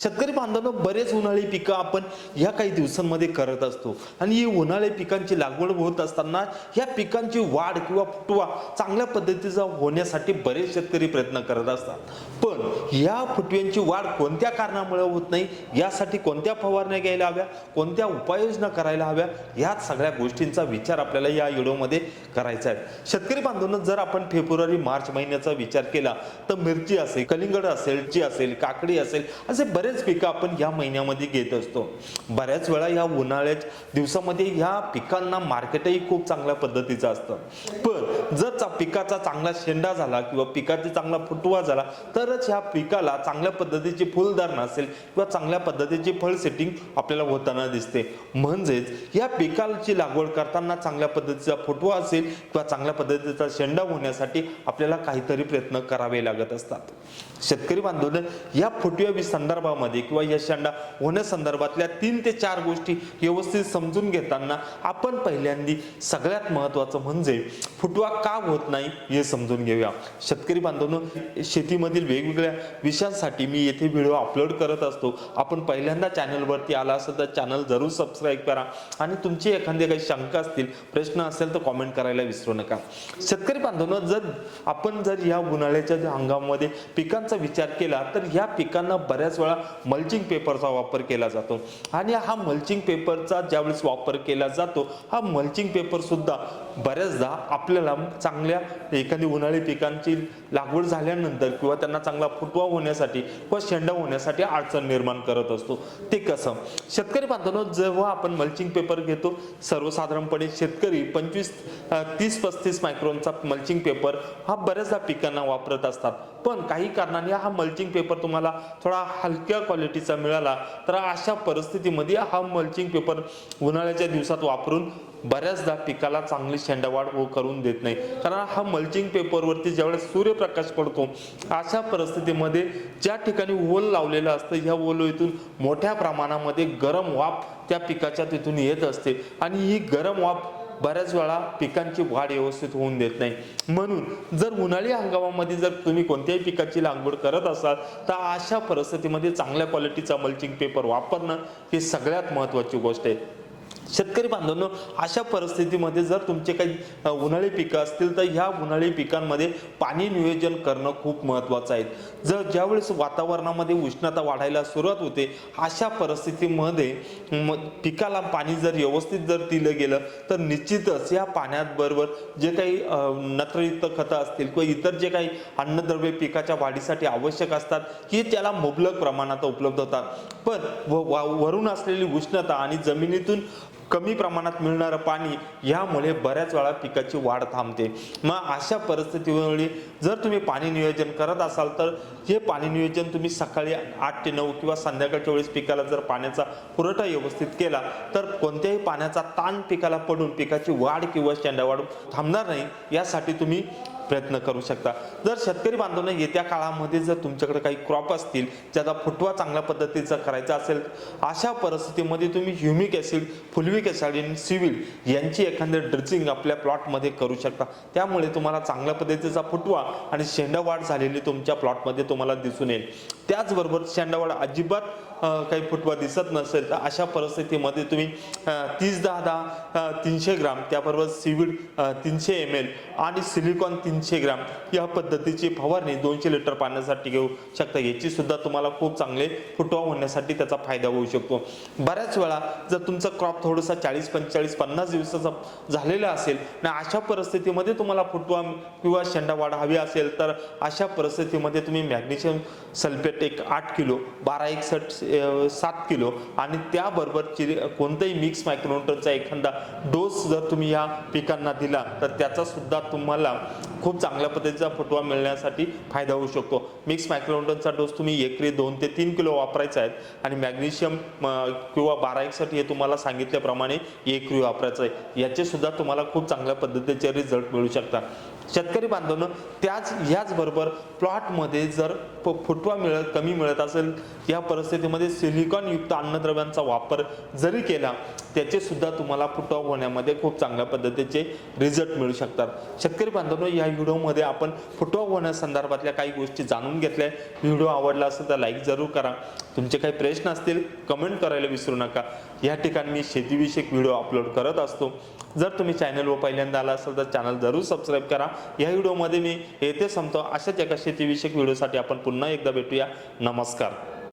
शेतकरी बांधवांनो बरेच उन्हाळी पिकं आपण ह्या काही दिवसांमध्ये करत असतो. आणि ही उन्हाळी पिकांची लागवड होत असताना ह्या पिकांची वाढ किंवा फुटवा चांगल्या पद्धतीचा होण्यासाठी बरेच शेतकरी प्रयत्न करत असतात. पण या फुटव्यांची वाढ कोणत्या कारणामुळे होत नाही? यासाठी कोणत्या फवारण्या घ्यायला हव्या? कोणत्या उपाययोजना करायला हव्या? ह्या सगळ्या गोष्टींचा विचार आपल्याला या व्हिडिओमध्ये करायचा आहे. शेतकरी बांधवांनो जर आपण फेब्रुवारी मार्च महिन्याचा विचार केला तर मिरची असेल कलिंगड असेल ची असेल काकडी असेल असे बरेच पिकं आपण या महिन्यामध्ये घेत असतो. बऱ्याच वेळा ह्या उन्हाळ्याच्या दिवसामध्ये ह्या पिकांना मार्केटही खूप चांगल्या पद्धतीचं असतं. पण जर चा- पिकाचा चांगला शेंडा झाला किंवा पिकाचा चांगला फुटवा झाला तरच ह्या पिकाला चांगल्या पद्धतीची फुलधारणा असेल किंवा चांगल्या पद्धतीची फळ सेटिंग आपल्याला होताना दिसते. म्हणजेच या पिकाची लागवड करताना चांगल्या पद्धतीचा फुटवा असेल किंवा चांगल्या पद्धतीचा शेंडा होण्यासाठी आपल्याला काहीतरी प्रयत्न करावे लागत असतात. शेतकरी बांधवांनो या फुटव्या संदर्भामध्ये किंवा यशांडा होण्यासंदर्भातल्या तीन ते चार गोष्टी व्यवस्थित समजून घेताना आपण पहिल्यांदी सगळ्यात महत्वाचं म्हणजे फुटवा का होत नाही हे समजून घेऊया. शेतकरी बांधवांनो शेतीमधील वेगवेगळ्या विषयांसाठी मी येथे व्हिडिओ अपलोड करत असतो. आपण पहिल्यांदा चॅनलवरती आला असेल तर चॅनल जरूर सबस्क्राईब करा आणि तुमची एखादी काही शंका असतील प्रश्न असेल तर कॉमेंट करायला विसरू नका. शेतकरी बांधवांनो जर आपण जर या उन्हाळ्याच्या हंगामामध्ये पिकांचा विचार केला तर ह्या पिकांना बऱ्याच वेळा मल्चिंग पेपरचा वापर केला जातो. आणि हा मल्चिंग पेपरचा ज्यावेळेस वापर केला जातो हा मल्चिंग पेपरसुद्धा बऱ्याचदा आपल्याला चांगल्या एखादी उन्हाळी पिकांची लागवड झाल्यानंतर किंवा त्यांना चांगला फुटवा होण्यासाठी किंवा शेंडा होण्यासाठी अडचण निर्माण करत असतो. ते कसं? शेतकरी बांधवांनो जेव्हा आपण मल्चिंग पेपर घेतो सर्वसाधारणपणे शेतकरी पंचवीस तीस पस्तीस मायक्रोनचा मल्चिंग पेपर हा बऱ्याचदा पिकांना वापरत असतात. पण काही कारणाने हा मल्चिंग पेपर तुम्हाला थोडा हलक्या क्वालिटीचा मिळाला तर अशा परिस्थितीमध्ये हा मल्चिंग पेपर उन्हाळ्याच्या दिवसात वापरून बऱ्याचदा पिकाला चांगली शेंडावाढ करून देत नाही. कारण हा मल्चिंग पेपरवरती ज्यावेळेस सूर्यप्रकाश पडतो अशा परिस्थितीमध्ये ज्या ठिकाणी ओल लावलेलं असतं ह्या ओलोईतून मोठ्या प्रमाणामध्ये गरम वाफ त्या पिकाच्या तिथून येत असते. आणि ही गरम वाफ बऱ्याच वेळा पिकांची वाढ व्यवस्थित होऊन देत नाही. म्हणून जर उन्हाळी हंगामामध्ये जर तुम्ही कोणत्याही पिकाची लागवड करत असाल तर अशा परिस्थितीमध्ये चांगल्या क्वालिटीचा मल्चिंग पेपर वापरणं ही सगळ्यात महत्त्वाची गोष्ट आहे. शेतकरी बांधवांनो अशा परिस्थितीमध्ये जर तुमचे काही उन्हाळी पिकं असतील तर ह्या उन्हाळी पिकांमध्ये पाणी नियोजन करणं खूप महत्त्वाचं आहे. जर ज्यावेळेस वातावरणामध्ये उष्णता वाढायला सुरुवात होते अशा परिस्थितीमध्ये पिकाला पाणी जर व्यवस्थित जर दिलं गेलं तर निश्चितच या पाण्यात बरोबर जे काही नत्रयुक्त खतं असतील किंवा इतर जे काही अन्नद्रव्य पिकाच्या वाढीसाठी आवश्यक असतात ही त्याला मुबलक प्रमाणात उपलब्ध होतात. पण व- वा- वरून असलेली उष्णता आणि जमिनीतून कमी प्रमाणात मिळणारं पाणी ह्यामुळे बऱ्याच वेळा पिकाची वाढ थांबते. मग अशा परिस्थितीमुळे जर तुम्ही पाणी नियोजन करत असाल तर हे पाणी नियोजन तुम्ही सकाळी आठ ते नऊ किंवा संध्याकाळच्या वेळेस पिकाला जर पाण्याचा पुरवठा व्यवस्थित केला तर कोणत्याही पाण्याचा ताण पिकाला पडून पिकाची वाढ किंवा शेंडावाढ थांबणार नाही. यासाठी तुम्ही प्रयत्न करू शकता. जर शेतकरी बांधवांना येत्या काळामध्ये जर तुमच्याकडे काही क्रॉप असतील ज्याचा फुटवा चांगल्या पद्धतीचा करायचा असेल अशा परिस्थितीमध्ये तुम्ही ह्युमिक ॲसिड फुलविक ॲसिड आणि सिव्हिल यांची एखादी ड्रिचिंग आपल्या प्लॉटमध्ये करू शकता. त्यामुळे तुम्हाला चांगल्या पद्धतीचा फुटवा आणि शेंडावाढ झालेली तुमच्या प्लॉटमध्ये तुम्हाला दिसून येईल. त्याचबरोबर शेंडावाढ अजिबात काही फुटवा दिसत नसेल तर अशा परिस्थितीमध्ये तुम्ही तीस दहा दहा तीनशे ग्राम त्याबरोबर सिविड तीनशे एम एल आणि सिलिकॉन तीनशे ग्राम या पद्धतीची फवारणी दोनशे लिटर पाण्यासाठी घेऊ शकता. याची सुद्धा तुम्हाला खूप चांगले फुटवा होण्यासाठी त्याचा फायदा होऊ शकतो. बऱ्याच वेळा जर तुमचा क्रॉप थोडासा चाळीस पंचेचाळीस पन्नास दिवसाचा झालेला असेल अशा परिस्थितीमध्ये तुम्हाला फुटवा किंवा शेंडा वाढ हवी असेल तर अशा परिस्थितीमध्ये तुम्ही मॅग्नेशियम सल्फेट एक आठ किलो बारा एकसठ सात किलो आणि त्याबरोबर कोणतंही मिक्स मायक्रोन्यूटनचा एखादा डोस जर तुम्ही या पिकांना दिला तर त्याचा सुद्धा तुम्हाला खूप चांगल्या पद्धतीचा फुटवा मिळण्यासाठी फायदा होऊ शकतो. मिक्स मायक्रोन्यूटनचा डोस तुम्ही एकरी दोन ते तीन किलो वापरायचा आहे आणि मॅग्नेशियम किंवा बारा एकसाठी हे तुम्हाला सांगितल्याप्रमाणे एकरी वापरायचं आहे. याचे सुद्धा तुम्हाला खूप चांगल्या पद्धतीचे रिझल्ट मिळू शकतात. शेतकरी बांधवांनो त्याच ह्याचबरोबर प्लॉटमध्ये जर फ- फुटवा मिळत कमी मिळत असेल या परिस्थितीमध्ये सिलिकॉन युक्त अन्नद्रव्यांचा वापर जरी केला त्याचे सुद्धा तुम्हाला फुटवा होण्यामध्ये खूप चांगल्या पद्धतीचे रिझल्ट मिळू शकतात. शेतकरी बांधवांनो या व्हिडिओमध्ये आपण फुटवा होण्यासंदर्भातल्या काही गोष्टी जाणून घेतल्या व्हिडिओ आवडला असेल तर लाईक जरूर करा. तुमचे काही प्रश्न असतील कमेंट करायला विसरू नका. या ठिकाणी मी शेतीविषयक व्हिडिओ अपलोड करत असतो. जर तुम्ही चॅनलवर पहिल्यांदा आला असेल तर चॅनल जरूर सबस्क्राईब करा. या व्हिडिओमध्ये मी येथे संपतो. अशाच एका शेतीविषयक व्हिडिओसाठी आपण पुन्हा एकदा भेटूया. नमस्कार.